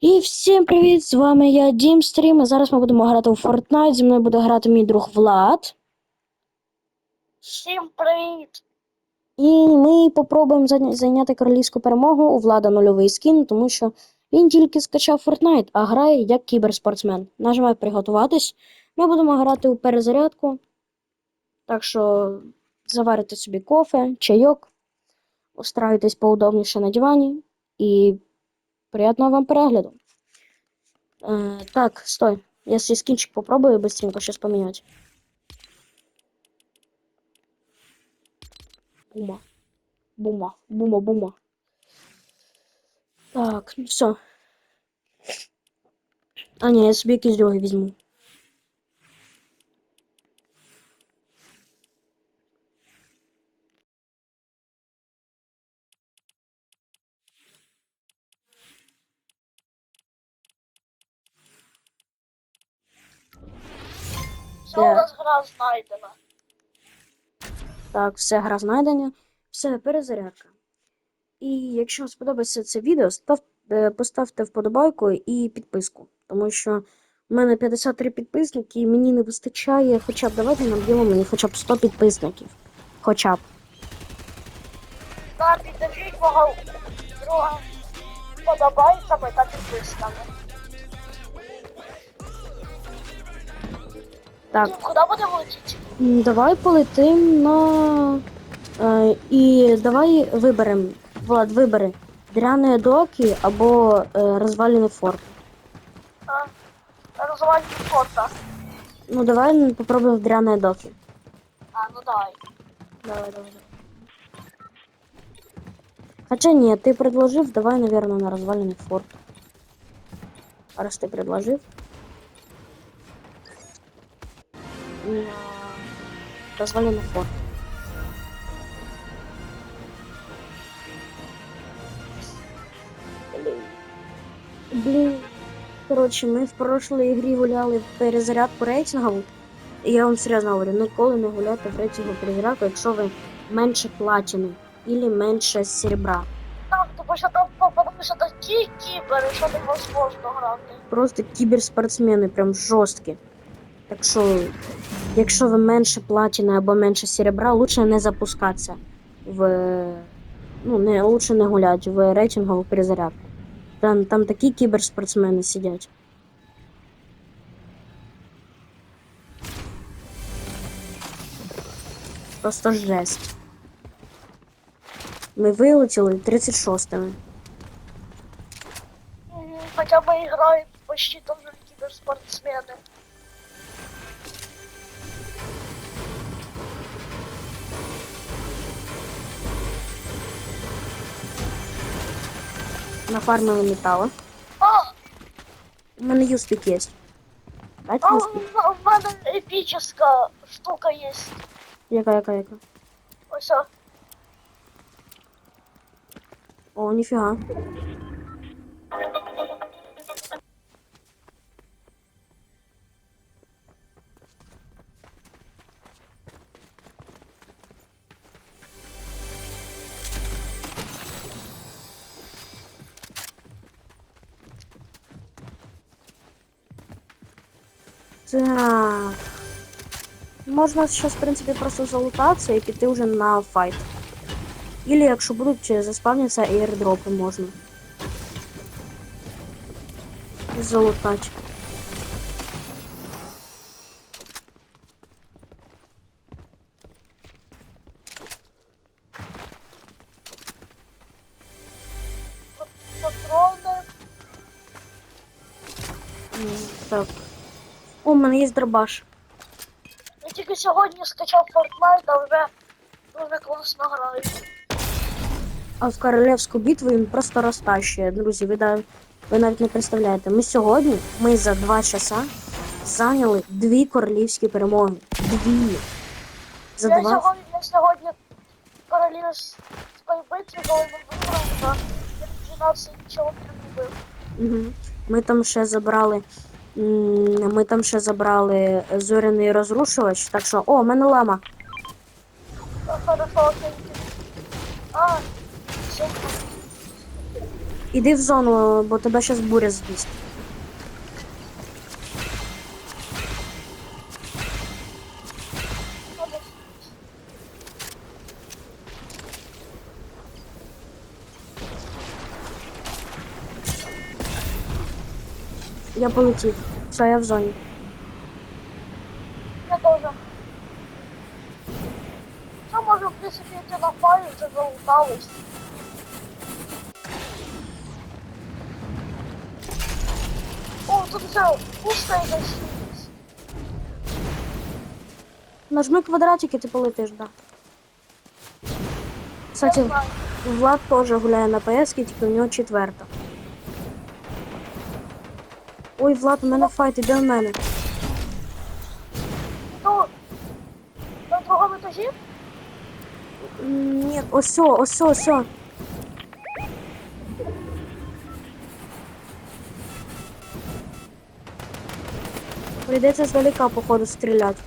І всім привіт! З вами я Дім Стрім. І зараз ми будемо грати у Fortnite. Зі мною буде грати мій друг Влад. Всім привіт! І ми попробуємо зайняти королівську перемогу. У Влада нульовий скін, тому що він тільки скачав Fortnite, а грає як кіберспортсмен. Нажимай приготуватись. Ми будемо грати у перезарядку. Так що заварите собі кофе, чайок, устраюйтесь поудобніше на дивані і приятного вам перегляду. Э, так, стой. Я свій скінчик попробую быстренько щось поміняти. Бума. Бума, бума, бума. Так, ну все. А, ні, я собі якийсь другий візьму. Все Так. у нас гра знайдена. Так, все, гра знайдення. Все, перезарядка. І якщо вам сподобається це відео, став, е, поставте вподобайку і підписку. Тому що в мене 53 підписники, і мені не вистачає, хоча б давайте наб'ємо мені хоча б 100 підписників. Хоча б. На піддержіть мого друга подобайками та підписками. Так, Дім, куди будемо летіти? м, давай полетим на. Е, і давай виберемо. Влад, вибери. Дряне доки або е, розвалений форт. А, розвивати фото. Ну, давай попробуємо в дряне доки. А, ну давай. Давай, давай, давай. Хотя нет, ты предложив, давай, наверное, на разваленный форт. А Раз ты предложив. Разваленный форт. Блин. Блин. Короче, ми в прошлой игре гуляли в перезарядку рейтингову. І я вам серйозно говорю, ніколи не гуляйте в рейтингу перезарядку, якщо ви менше платини або менше серебра. Так, тому що там попадаються такі кібери, що невозможно грати. Просто кіберспортсмени, прям жорсткі. Так що, якщо ви менше платини або менше серебра, лучше не запускатися в. Ну, не, лучше не гуляти в рейтингову перезарядку. Там, там такі кіберспортсмени сидять. Просто жесть. Ми вилетіли 36-ми. Нафармили металу. О! У мене юстик є. Дайте а у мене епічна штука є. Яка, яка, яка? Ось. о. О, Так. Можна зараз, в принципі, просто залутатися і піти вже на файт. Или якщо будуть е, заспавняться аірдропи можна. Залутати. Патрони. М, Так. О, у мене є дробаш. Я тільки сьогодні скачав Fortnite, а вже дуже класно граю. А в королевську битву він просто розтащує. Друзі, ви, да- ви навіть не представляєте. Ми сьогодні, ми за два часа зайняли дві королівські перемоги. Дві. За Я два. сьогодні, я сьогодні королівської битві, я 12 чоловік вбив. Угу. Ми там ще забрали. Ми там ще забрали зоряний розрушувач. Так що, о, у мене лама. Іди в зону, бо тебе зараз буря з'їсть. Я полетів. Все, я в зоні. Я тоже. Це може, в принципі, йти на файл, це залуталось. О, тут все пусто і засілись. Нажми квадратик і ти полетиш, да. Кстати, Влад теж гуляє на ПС, тільки у нього четверта. Ой, Влад, у мене файт, іде в мене. Ну, на другому етажі? М, Ні, осьо, осьо, осьо. Прийдеться здалека, походу, стріляти.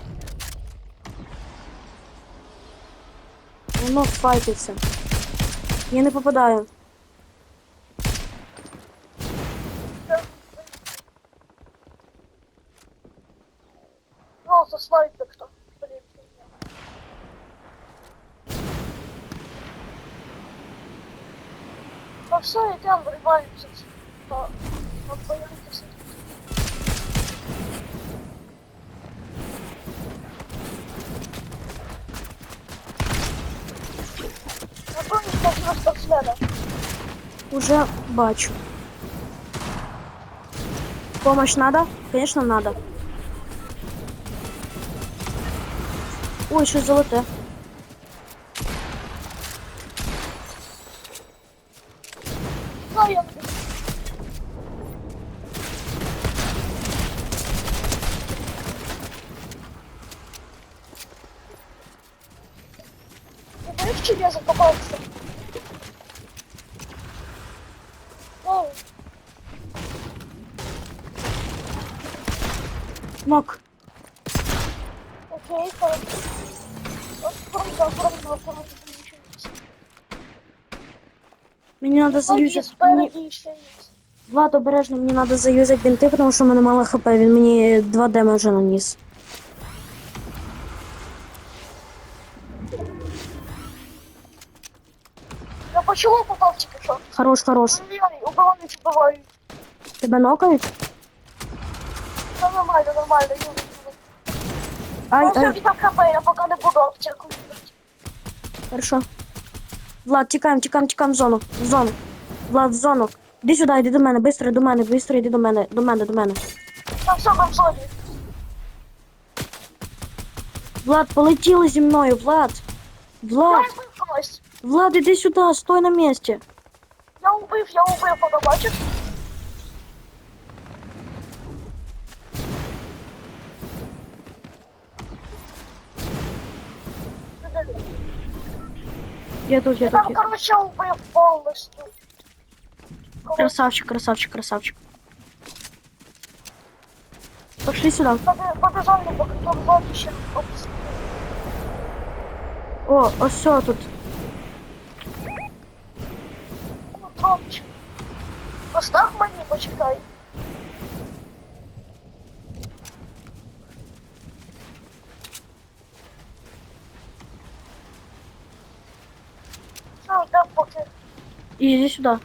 Воно файтиться. Я не попадаю. треба? Уже бачу. Помощь надо? Конечно, надо. Ой, щось золоте. Ты будешь тебе запаковаться? Нок. окей. От, Аккуратно, аккуратно, аккуратно. Мені треба заюзати. Мені... Влад, обережно, мені треба заюзати бінти, тому що в мене мало хп. Він мені 2 демеджа наніс. Я почему попав тільки що? Хорош, хорош. Убивають, убивають. Тебе нокають? Нормально, нормально, Юрій. Ай, ай, віддам хп, я поки не буду аптеку. хорошо. Влад, тікаємо, тікаємо, тікаємо в зону. В зону. Влад, в зону. Іди сюди, іди до мене, быстро до мене, быстро іди до мене, до мене, до мене. Там все в зоні. Влад, полетіли зі мною, Влад. Я Влад, когось. Влад, іди сюди, стой на місці. Я убив, я убив, воно Я тут, я Я тут. там, Я... короче, убив повністю. Красавчик, красавчик, красавчик. Пошли сюди. Побежали, поки там зоні ще опустили. О, ось все тут. Ну, Тромчик. Постав мені, почекай. І іди сюди.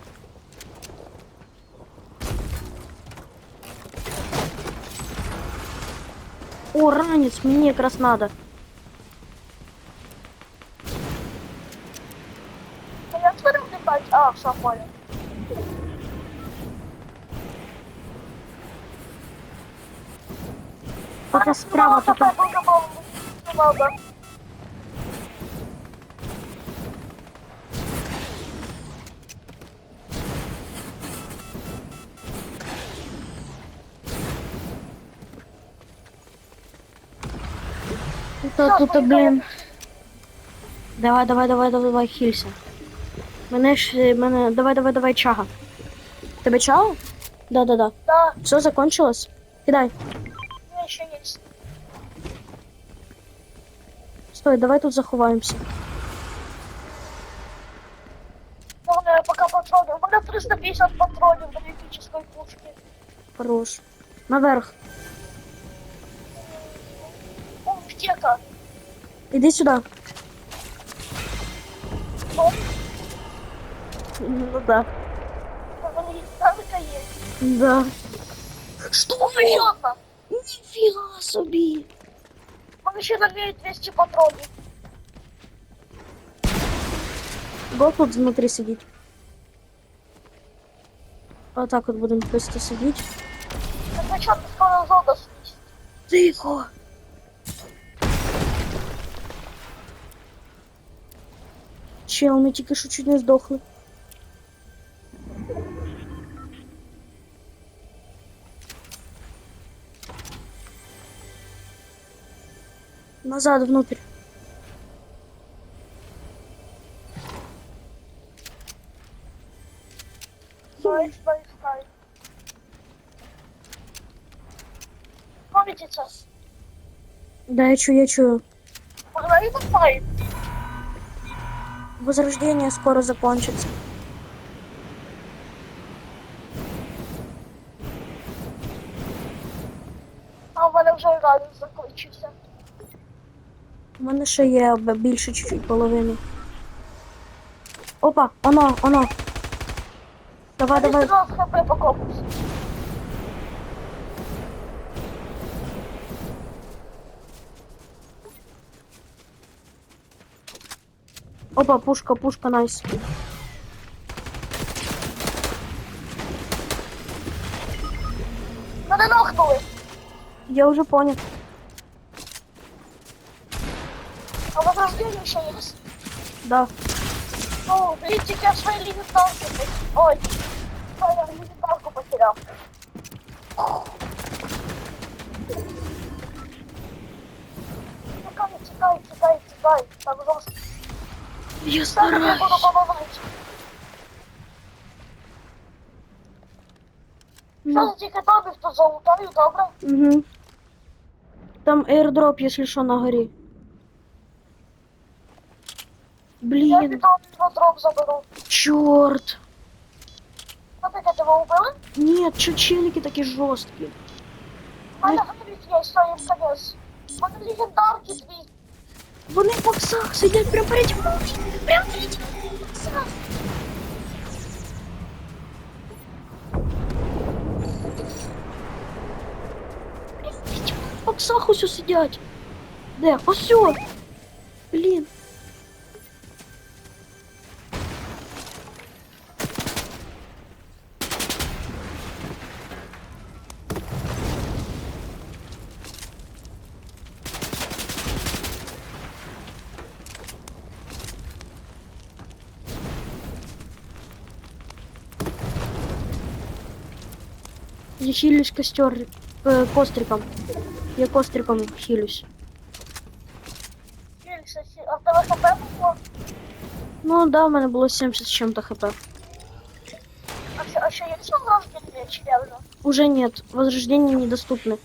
О, ранець, мені якраз надо. А як тебе вникать? А, все, понял. Тут справа, тут. Мало. Тут, блін. Давай, давай, давай, давай, давай, хілься. Мене ж, е, мене, давай, давай, давай, чага. Тебе чага? Да, да, да. Да, Все закончилось? Кидай. мне еще есть. Стой, давай тут заховаємося. Главное, пока патрони. У мене 350 патронів до епічної пушки. Хорош. Наверх. аптека. Іди сюди. О, Ну да. гранатка є. Да. Що серйозно? Ніфіга собі. У мене ще на 200 патронів. Го тут внутрі сидіть. Отак от будемо просто сидіти. Так на чому ти скоро зона стоїть? Тихо. Чел, ми тільки що чуть не здохли. Назад внутрь. Найс, найс, найс. Помните? Да, я чую, я чую. Файт. Возрождение скоро закончится. А в мене вже радіо закінчився. У мене ще є більше чуть-чуть половини. Опа, оно, оно. Давай, давай. 13 хп по Опа, пушка, пушка, найс. Мене нокнули. Я уже понял. А возрождение ще є. Да. Ну, блін, тільки я свої легендарки. пот- Ой, я легендарку потеряв. Тікай, тікай, тікай, тікай. Там жорстко. Я Так, я буду помагати. Що Ну, за тільки тобі, хто залутаю, добре? угу. Там airdrop, если что, на горе. Я Блин, піду на дроп заберу. черт. А таке тебе убили? Нет, чё челики такие жесткие. У мене говорить, я своїм конець. У мене легендарки дві. Вони в боксах сидять прямо переді мною. Прямо переді в боксах. Прямо переді боксах усю сидять. Де? Ось. Блін. Я хилюсь костер э, костриком. Я костриком хилюсь. Філікса, сі- а в тебе хп було? Ну да, у мене було 70 з чим-то хп. А ще, а ще є це враження чи я вже? Уже нет, возрождение недоступны.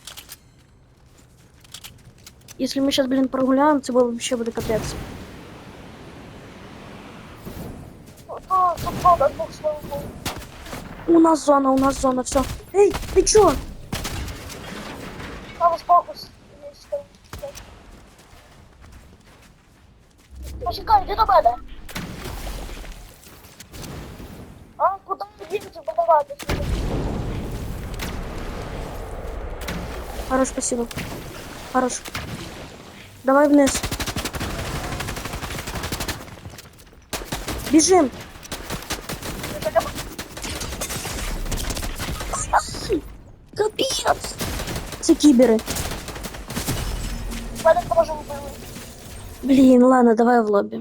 Если мы сейчас, блин, прогуляем, це вообще буде капець. Ну, То тут зона двох слоїв був. У нас зона, у нас зона, все. Эй, ты чё? Там збоку с- є стоїть. Почекай, іди до мене. А, куди ви їдете подавати? Хорош, спасибо. Хорош. Давай вниз. Бежим. Це кібери. Блін, ладно, давай в лобі.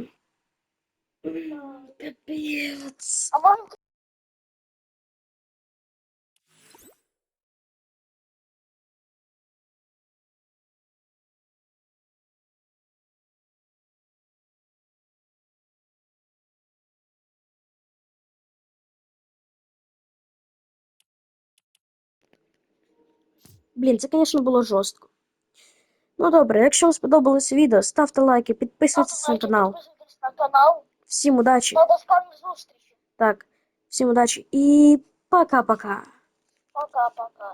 Блін, це, звісно, було жорстко. Ну добре, якщо вам сподобалось відео, ставте лайки, підписуйтесь на ставте лайки, канал. підписуйтесь на канал. Всім удачі! Та до скорих зустрічей. Так, Всім удачі і пока-пока. Пока-пока.